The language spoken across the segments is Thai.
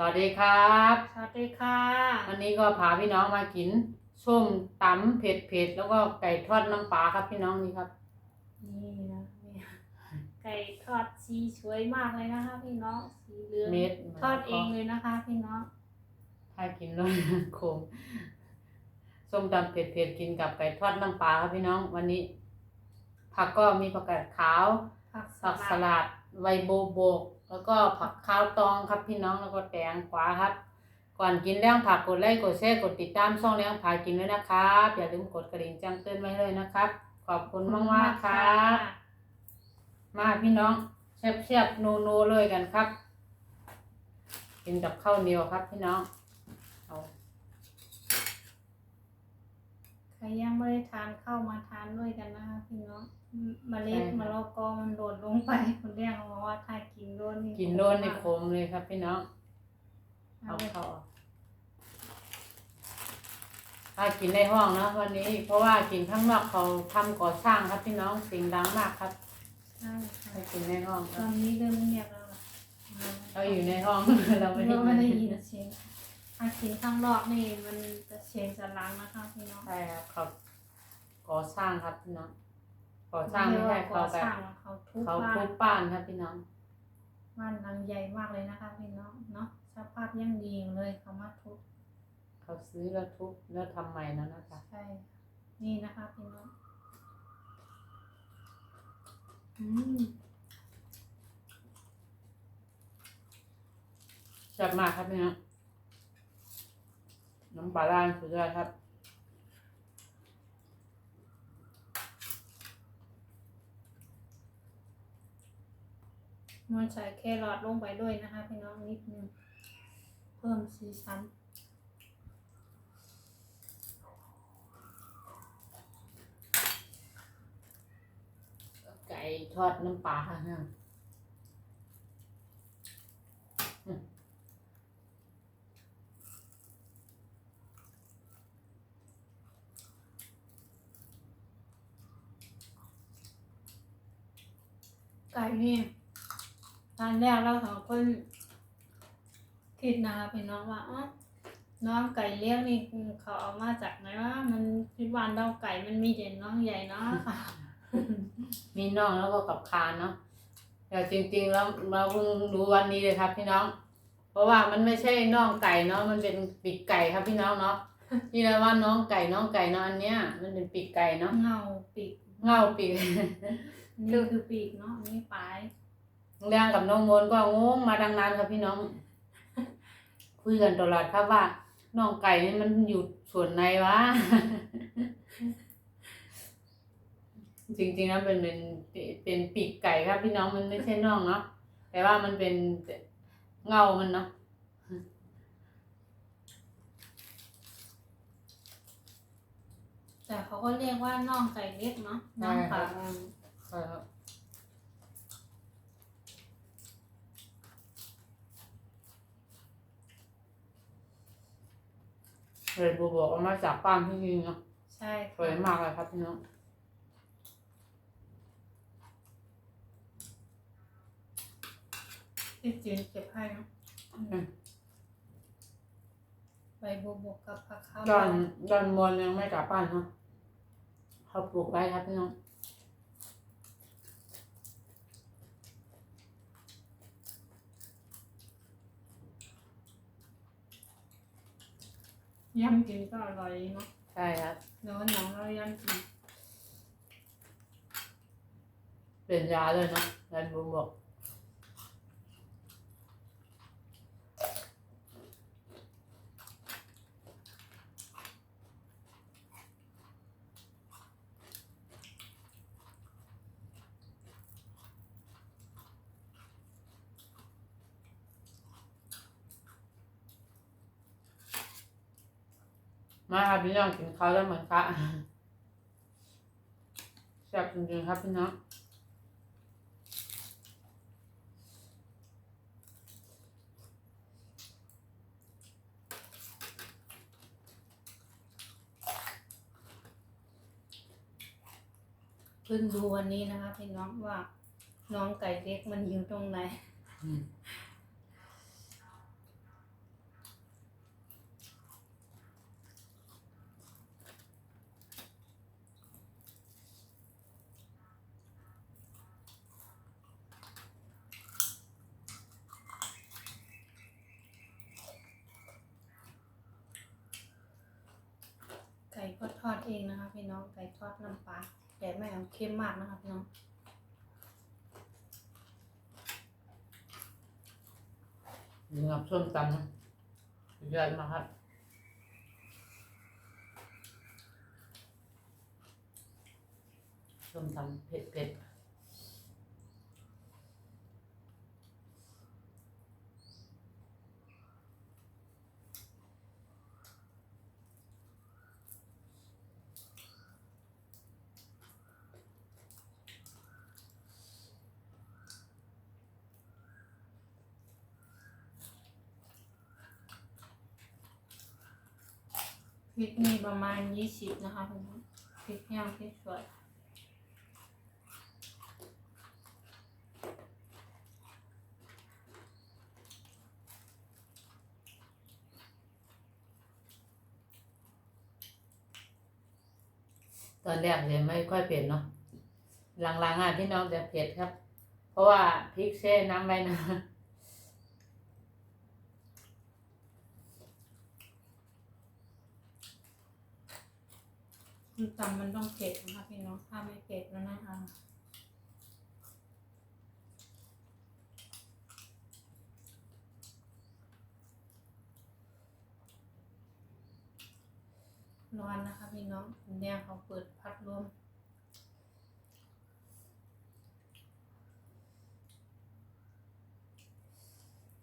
สวัสดีครับ สวัสดีค่ะ วันนี้ก็พาพี่น้องมากินส้มตำเผ็ดเผ็ดๆแล้วก็ไก่ทอดน้ำปลาครับพี่น้องนี่ครับ นี่นะเนี่ยไก่ทอดสีสวยมากเลยนะคะ พี่น้องสีเหลืองเม็ดทอดเองเลยนะคะ พี่น้องถ้ากินแล้วโคมส้มตำเผ็ดเผ็ดๆกินกับไก่ทอดน้ำปลาครับพี่น้องวันนี้ ผักก็มีผักกาดขาวผักสผักสลัดลัดไวโบโบก แล้วก็ผักข้าวตองครับพี่น้องแล้วก็แตงกวาครับ ก่อนกินเรื่องผักกดไลค์กดแชร์กดติดตามช่องเลี้ยงผากินด้วยนะครับอย่าลืมกดกระดิ่งแจ้งเตือนไว้เลยนะครับ ขอบคุณมากมากๆครับ มาพี่น้องแซ่บๆโนๆเลยกันครับ กินกับข้าวเหนียวครับพี่น้องเอา ใครยังไม่ได้ทานเข้ามาทานด้วยกันนะคะพี่น้องมเมล็ดมะละกอมันโดดลงไปคนเรียกมาว่าถ้ากินโดนนี่กินโดนในโคมเลยครับพี่น้องเอาเอาไปเข้าออกถ้ากินในห้องนะวันนี้ เพราะว่ากินข้างนอกเขาทำก่อสร้างครับพี่น้องเสียงดังมากครับใช่ค่ะให้กินในห้องคตรัอบนนี้เริ่มเงียบแล้วล่ะเราอยู่ในห้องเราไม่เราไม่ได้ได้ยิยินนเสียง ถ้ากินข้างนอกนี่มันจะเสียงจะลังนะคะพี่น้องใช่ครับเขาก่อสร้างครับพี่น้องก่อสร้างไม่ใช่เขาก่อแบสบร้างแล้วเขาทุบเขาบ้าทุนบบ้านครับพี่น้องบ้านหลังใหญ่มากเลยนะคะพี่น้องเนาะสภาพยังดีอยู่เลยเขามาทุบเขาซื้อแล้วทุบแล้วทำใหม่แล้วนะคะใช่นี่นะคะพี่น้องอืมแซ่บมากครับพี่น้องน้ำปลาล่างสุดยอดครับมันใส่แครอทลงไปด้วยนะคะพี่น้องนิดนึง เพิ่มสีสันไก่ทอดน้ำปลาค่ะเนี่ยอืม ไก่นี่ตอนแรกเราสองคนคิดนะคะพี่น้องว่าอ๋อน้องไก่เลี้ยงนี่เขาเอามาจากไหนวะมันที่บ้านเราไก่มันมีแต่น้องใหญ่เนาะค่ะ มีน่องแล้วก็กับคานเนาะแต่จริงๆแล้วเราเพิ่งรู้วันนี้เลยครับพี่น้อง เพราะว่ามันไม่ใช่น่องไก่เนาะมันเป็นปีกไก่ครับพี่น้องเนาะที่เราว่าน้องไก่น้องไก่เนาะอันเนี้ย มันเป็นปีกไก่เนาะเงาปีกเงาปีก นี่คือปีกเนาะอันนี่ปลาย เรื่องกับน้องมนต์ก็งงมาดังนั้นครับพี่น้อง คุยกันตลอดครับว่าน้องไก่นี่มันอยู่ส่วนไหนวะ จริงๆแล้วเป็นเป็นเป็นปีกไก่ครับพี่น้องมันไม่ใช่น่องเนาะแต่ว่ามันเป็นเงามันเนาะแต่เขาก็เรียกว่าน่องไก่เล็กเนาะน่องปลาใช่ ครับเลยบัวบอกว่ามาจากบ้านพี่ยิงเนาะใช่สวยค่ะมากเลยครับพี่น้องที่จีนเก็บให้เนาะอืมใบบัวบกกับผักข้าวดอนดอนมวลยังไม่กลับบ้านเนาะเขาปลูกไว้ครับพี่น้อง ย่ำกินก็อร่อยเนาะใช่ครับแล้ววันหลังเราย่ำกิน เปลี่ยนยาเลยเนาะดอนบัวบอก มาครับพี่น้องกินข้าวแล้วเหมือนคะแซ่บจริงๆครับพี่น้องเพิ่งดูวันนี้นะคะพี่น้องว่าน้องไก่เล็กมันอยู่ตรงไหน อืม เองี่น้องไก่ทอดน้ำปลาแต่ไม่เอาเค็มมากนะคะพี่น้องยิงกับส้มตำนะยอดมากครับส้มตำเผ็ดเผ็ด ริกมีประมาณยี่สิบนะคะพี่น้องพริกแห้งพริกสดตอนแรกจะไม่ค่อยเผ็ดเนาะหลังๆอะพี่น้องจะเผ็ดครับ เพราะว่าพริกแช่น้ำไว้นะ ตำมันต้องเผ็ดนะคะพี่น้องถ้าไม่เผ็ดแล้วนะคะร้อนนะคะพี่น้องคุณแดงเขาเปิดพัดลม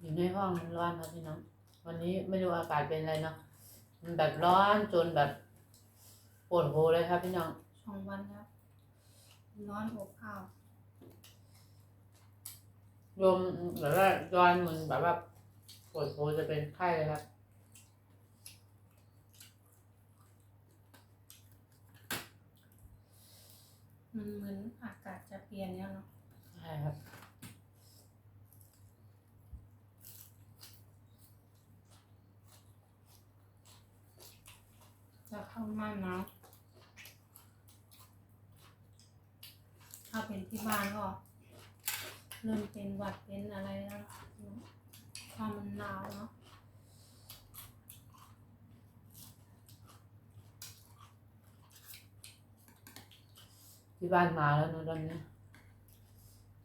อยู่ในห้องร้อนครับพี่น้อง วันนี้ไม่รู้อากาศเป็นอะไรเนาะมันแบบร้อนจนแบบ วดหัวเลยครับพี่น้องสองวันแล้ว ร้อนอบอ้าวรวมแบบว่าร้อนมันแบบว่าปวดหัวจะเป็นไข้เลยครับมันเหมือนอากาศจะเปลี่ยนแล้วเนาะใช่ครับจะเข้ามาหนาว ถ้าเป็นที่บ้านก็เริ่มเป็นหวัดเป็นอะไรแล้วเนาะถ้ามันหนาวเนาะที่บ้านมาวแล้วนะตอนนี้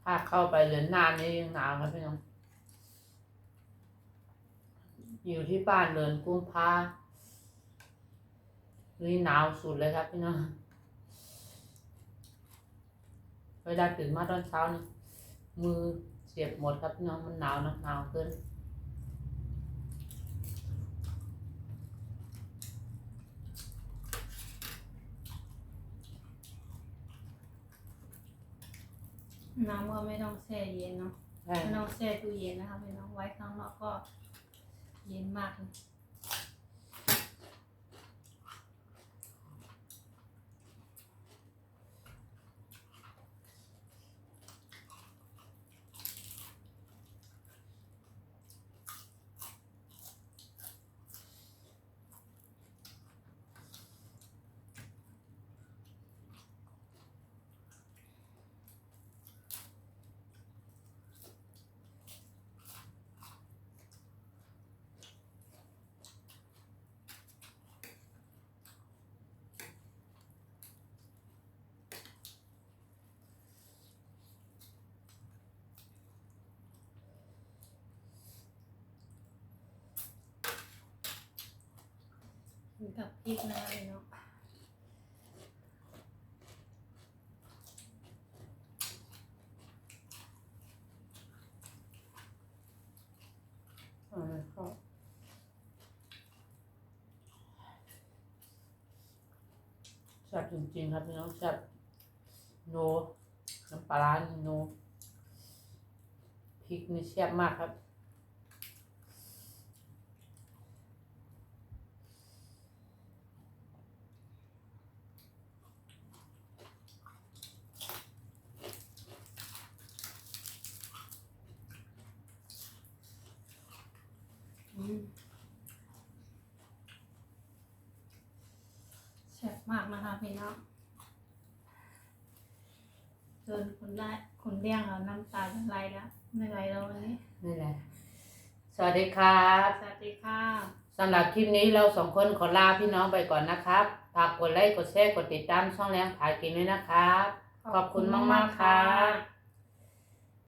ถ้าเข้าไปเหลือนานนี่ยังหนาวครับพี่น้องอยู่ที่บ้านเดินกุมภานี่หนาวสุดเลยครับพี่น้อง เวลาตื่นมาตอนเช้านี่มือเสียบหมดครับพี่น้องมันหนาวนะหนาวเกินน้ำก็ไม่ต้องแช่เย็นเนาะใช่ไม่ต้องแช่ตู้เย็นนะคะพี่น้องไว้ข้างนอกก็เย็นมากเลย กับพริกนะคะพี่น้องเออก็แซ่บจริงๆครับพี่น้องแซ่บโนน้ำปลาร้าโนพริกนี่แซ่บมากครับ แซ่บมากนะคะพี่น้องเกินคนได้คนเลี้ยงแล้วน้ำตาจะไหลแล้วไม่ไหลแล้ววันนี้นี่แหละ สวัสดีครับสวัสดีค่ะสสำหรับคลิปนี้เราสองคนขอลาพี่น้องไปก่อนนะครับฝากกดไลค์กดแชร์กดติดตามช่องแรงผากินด้วยนะครับ ขอบคุณมากๆครับ